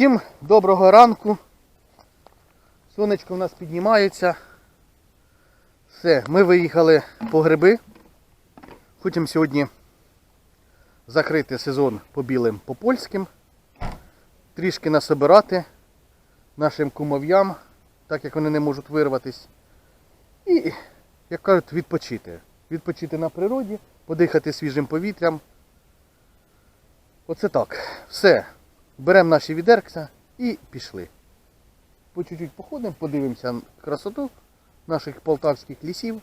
Всім доброго ранку. Сонечко в нас піднімається. Все, ми виїхали по гриби. Хочемо сьогодні закрити сезон по білим по польським. Трішки насобирати нашим кумов'ям, так як вони не можуть вирватись. І, як кажуть, відпочити. Відпочити на природі, подихати свіжим повітрям. Оце так. Все. Беремо наші відеркса і пішли. По чуть-чуть походимо, подивимося красоту наших полтавських лісів.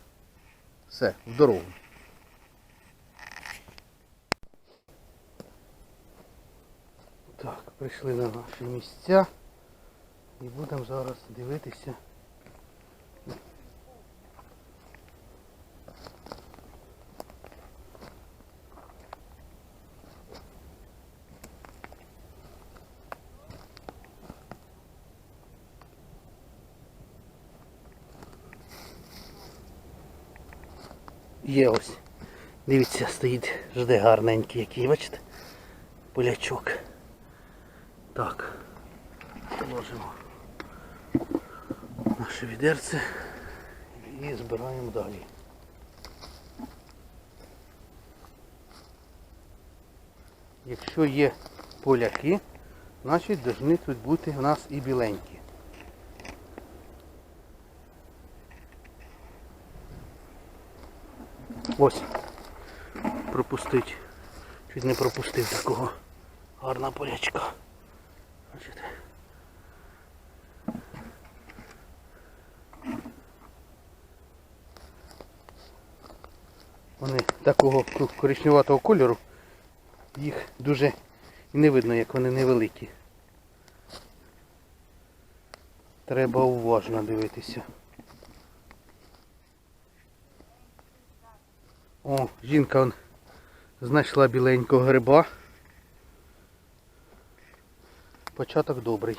Все, в дорогу. Так, прийшли на наші місця і будемо зараз дивитися. Є ось. Дивіться, стоїть, жде гарненький який, бачите? Полячок. Так. Положимо наше відерце і збираємо далі. Якщо є поляки, значить повинні тут бути в нас і біленькі. Ось. Пропустить. Чуть не пропустив такого гарна полячка. Бачите? Вони такого коричневатого кольору, їх дуже не видно, як вони невеликі. Треба уважно дивитися. О, жінка он знайшла біленького гриба. Початок добрий.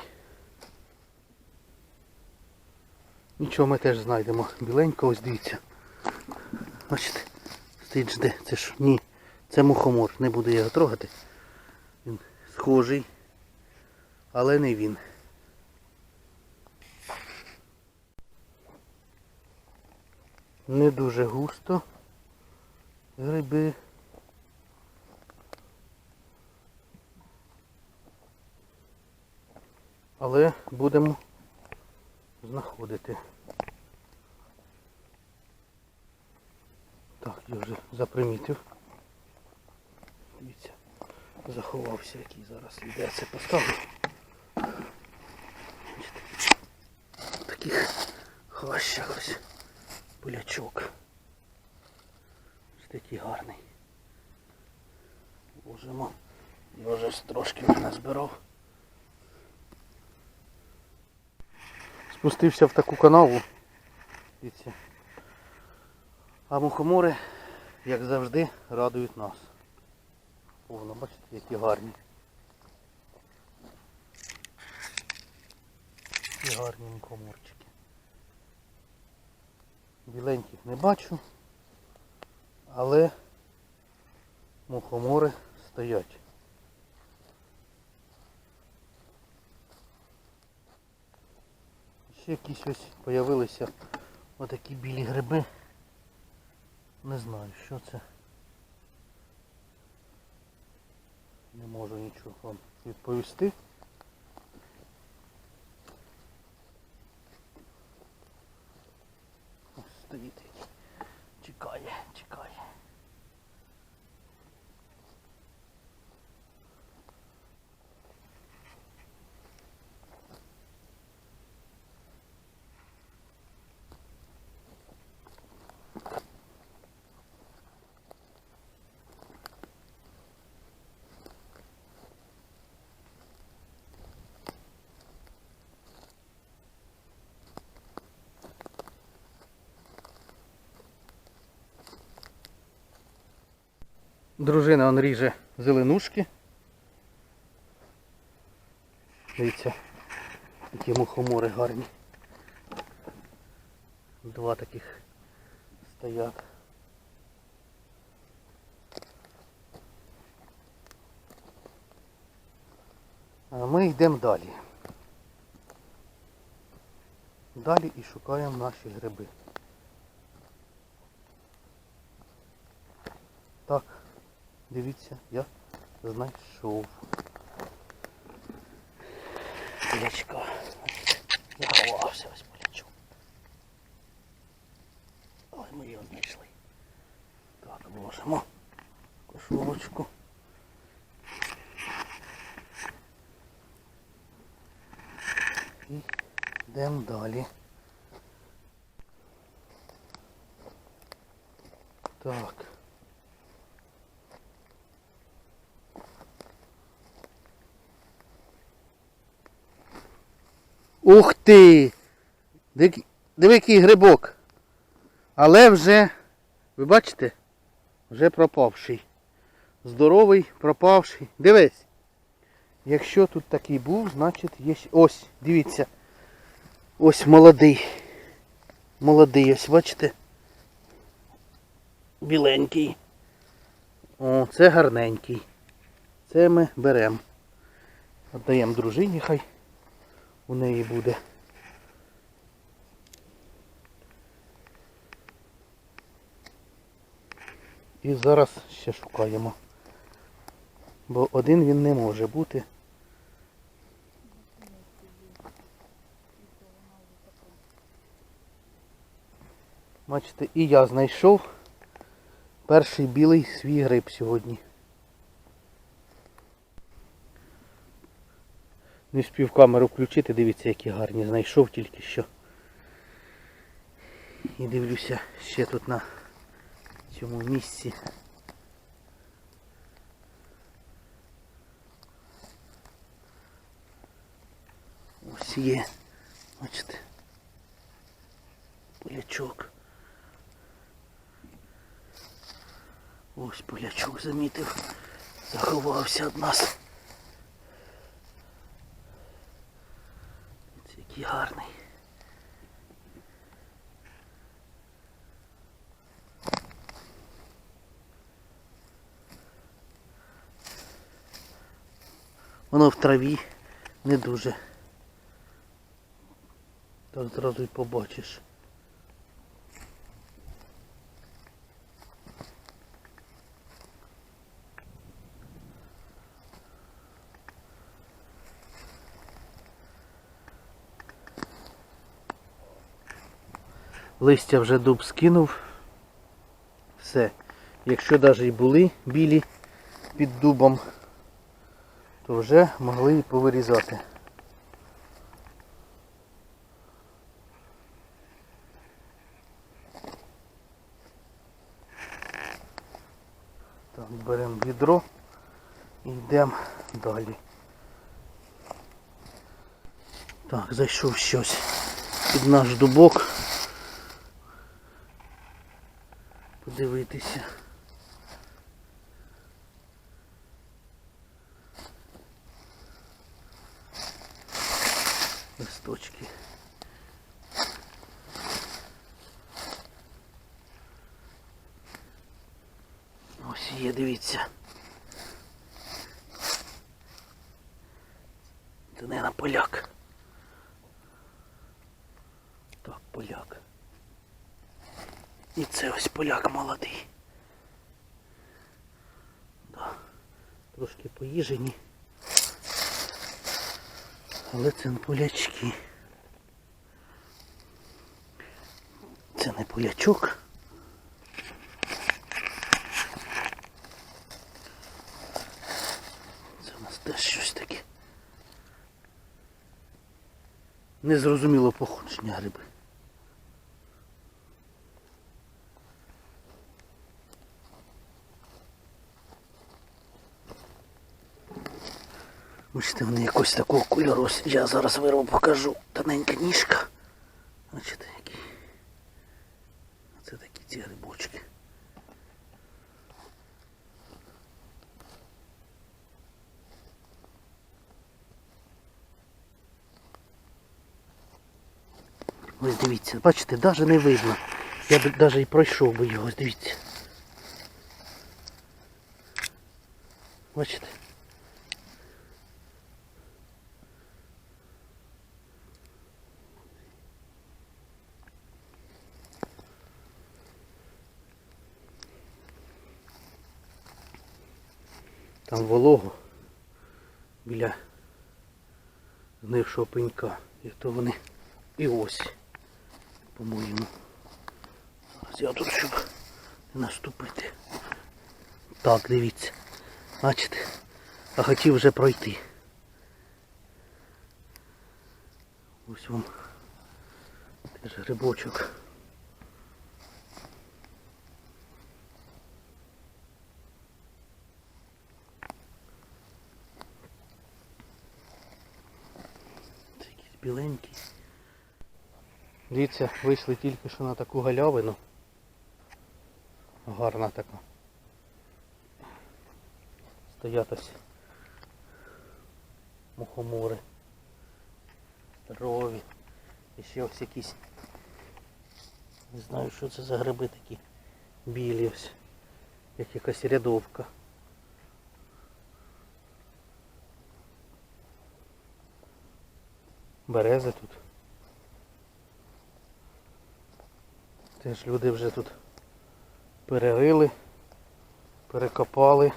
Нічого ми теж знайдемо. Біленького, ось дивіться. Бачите, стоїть жде. Це ж ні. Це мухомор. Не буду його трогати. Він схожий, але не він. Не дуже густо. Гриби. Але будемо знаходити. Так, я вже запримітив. Дивіться, заховався, який зараз іде. Це поставлю. В Таких хащах ось полячок. Ось такий гарний. Ложимо. Я вже трошки назбирав. Спустився в таку канаву. Дивіться. А мухомори, як завжди, радують нас. Повно, бачите, які гарні. Які гарні мухоморчики. Біленьких не бачу, але мухомори стоять. Ще якісь ось появилися отакі білі гриби. Не знаю, що це. Не можу нічого вам відповісти. Ось стоїть. який. Чекає, чекає. Дружина он ріже зеленушки. Дивіться, які мухомори гарні. Два таких стоять. А ми йдемо далі. Далі і шукаємо наші гриби. Так, дивіться, я знайшов. Полячка. Я ховався ось полячок. Але ми його знайшли. Так, вложимо кошовочку. І йдемо далі. Так. Ух ти! Диви, який грибок. Але вже, ви бачите, вже пропавший. Здоровий, пропавший. Дивись. Якщо тут такий був, значить є. Ось, дивіться. Ось молодий. Молодий, ось, бачите? Біленький. О, це гарненький. Це ми беремо. Отдаємо дружині, хай у неї буде. І зараз ще шукаємо. Бо один він не може бути. Бачите, і я знайшов перший білий свій гриб сьогодні. Не встиг камеру включити, дивіться, які гарні знайшов тільки що. І дивлюся ще тут на цьому місці. Ось є, бачите, полячок. Ось полячок замітив, заховався від нас. Це який гарний. Воно в траві не дуже. То зразу й побачиш. Листя вже дуб скинув. Все. Якщо навіть і були білі під дубом, то вже могли і повирізати. Так, беремо відро і йдемо далі. Так, зайшов щось під наш дубок. Подивитися. Листочки. Ось є, дивіться. Це не на поляк. Так, поляк. І це ось поляк молодий. Да. Трошки поїжені. Але це не полячки. Це не полячок. Це у нас теж щось таке. Незрозуміло походження гриби. Бачите, вони якось такого кольору. Я зараз вирву покажу. Тоненька ніжка. Бачите, які. Це такі ці грибочки. Ось дивіться, бачите, навіть не видно. Я б навіть і пройшов би його, ось дивіться. Бачите? Там волого біля гнившого пенька. І то вони і ось, по-моєму. Зараз я тут, щоб не наступити. Так, дивіться. Бачите? А хотів вже пройти. Ось вам теж грибочок. Це якийсь біленький. Дивіться, вийшли тільки що на таку галявину. Гарна така. Стоять ось мухомори. Здорові. І ще ось якісь. Не знаю, що це за гриби такі. Білі ось. Як якась рядовка. Берези тут. Теж люди вже тут перерили, перекопали.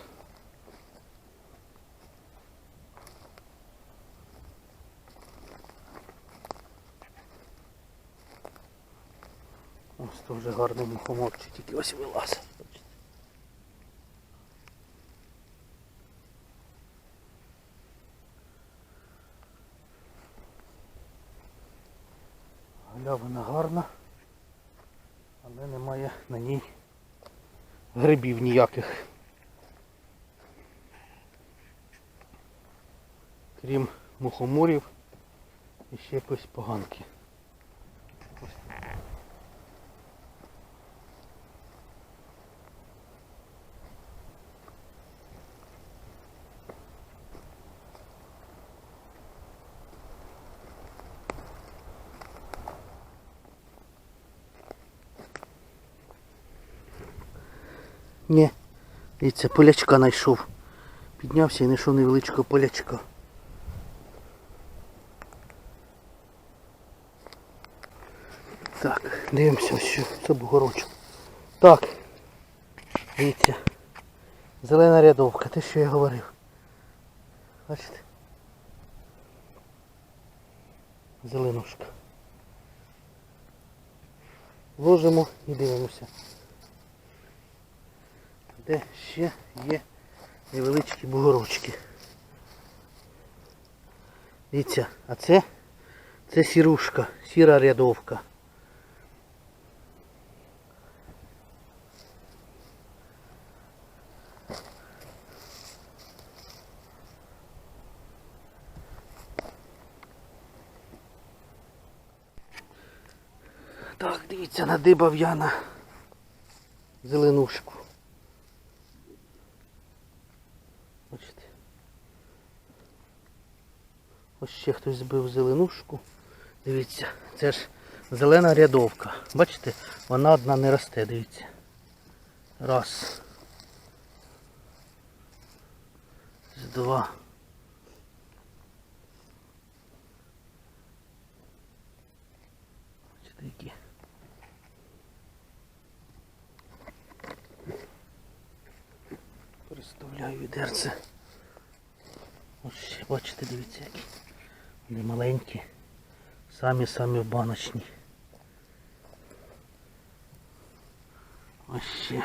Ось тут вже гарний мухоморчик, тільки ось вилазить. Бачите. вона гарна, але немає на ній грибів ніяких. Крім мухоморів і ще якось поганки. Ні. Дивіться, полячка знайшов. Піднявся і знайшов невеличкого полячка. Так, дивимося, що це бугорочок. Так. Дивіться. Зелена рядовка, те що я говорив. Бачите? Зеленушка. Ложимо і дивимося де ще є невеличкі бугорочки. Дивіться, а це це сірушка, сіра рядовка. Так, дивіться, надибав я на зеленушку. Бачите. Ось ще хтось збив зеленушку. Дивіться, це ж зелена рядовка. Бачите, вона одна не росте, дивіться. Раз. Два. Бачите, які. Переставляю відерце. Ось ще бачите, дивіться які. Вони маленькі. Самі-самі в баночні. Ось ще.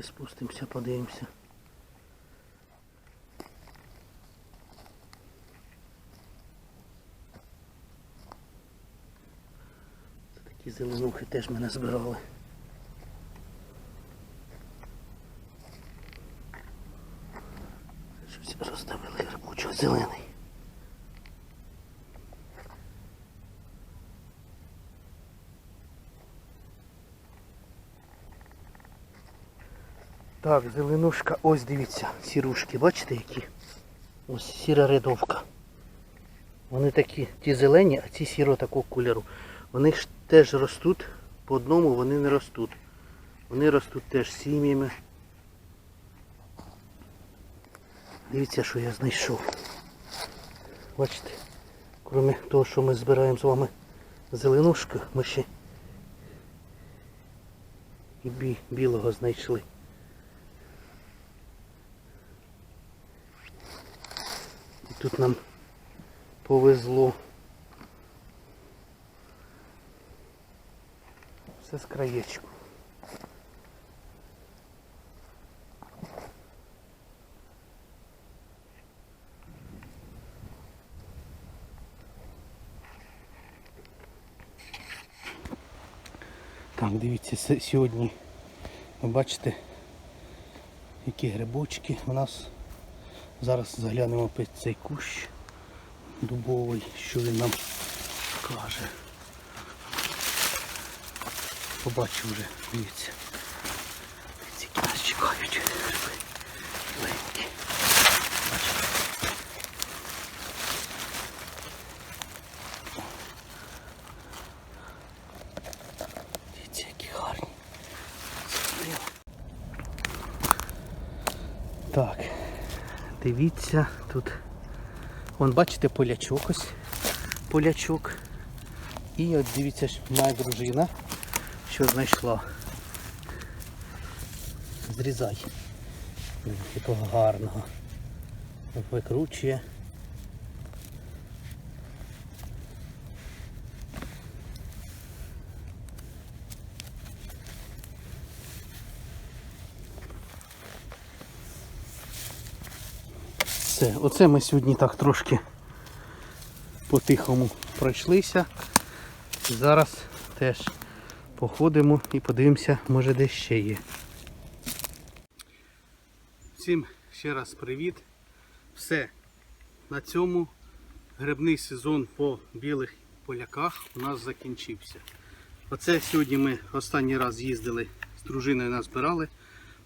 Трошки спустимося, подивимося. Це такі зеленухи теж мене збирали. Щось розставили грибочок зелений. Так, зеленушка, ось дивіться, сірушки, бачите які? Ось сіра рядовка. Вони такі, ті зелені, а ці сіро такого кольору. Вони ж теж ростуть, по одному вони не ростуть. Вони ростуть теж сім'ями. Дивіться, що я знайшов. Бачите, крім того, що ми збираємо з вами зеленушку, ми ще і бі- білого знайшли. Тут нам повезло. Все з краєчку. Так, дивіться, сьогодні ви бачите, які грибочки у нас. Зараз заглянемо під цей кущ дубовий, що він нам каже. Побачив вже, дивіться. Дивіться, нас чекають. Маленькі. Бачите? Дивіться, які гарні. Зелені. Так, дивіться, тут, вон бачите, полячок ось, полячок. І от дивіться, моя дружина, що знайшла. Зрізай. Якого гарного. Викручує. Все, оце ми сьогодні так трошки по-тихому пройшлися. Зараз теж походимо і подивимося, може де ще є. Всім ще раз привіт. Все. На цьому грибний сезон по білих поляках у нас закінчився. Оце сьогодні ми останній раз їздили з дружиною назбирали.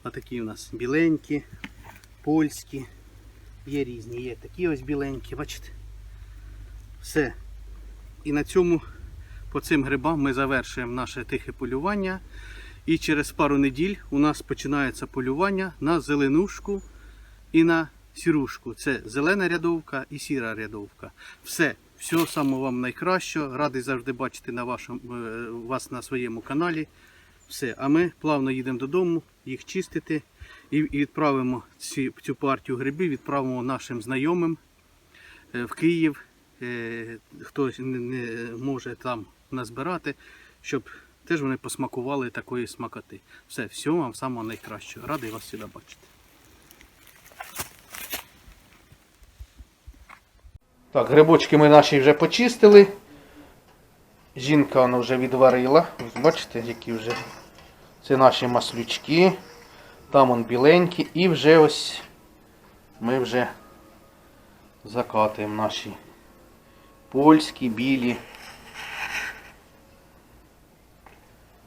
Отакі у нас біленькі, польські. Є різні, є такі ось біленькі, бачите? Все. І на цьому по цим грибам ми завершуємо наше тихе полювання. І через пару неділь у нас починається полювання на зеленушку і на сірушку. Це зелена рядовка і сіра рядовка. Все. Всього самого вам найкращого. Радий завжди бачити на вашому, е, вас на своєму каналі. Все. А ми плавно їдемо додому, їх чистити і відправимо ці, цю партію грибів, відправимо нашим знайомим е, в Київ. Е, Хто не, може там назбирати, щоб теж вони посмакували такої смакоти. Все, всього вам самого найкращого. Радий вас сюди бачити. Так, грибочки ми наші вже почистили. Жінка вона вже відварила. Бачите, які вже це наші маслючки. Там он біленькі. І вже ось ми вже закатуємо наші польські, білі.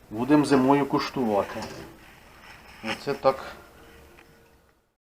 Будемо зимою куштувати. Оце так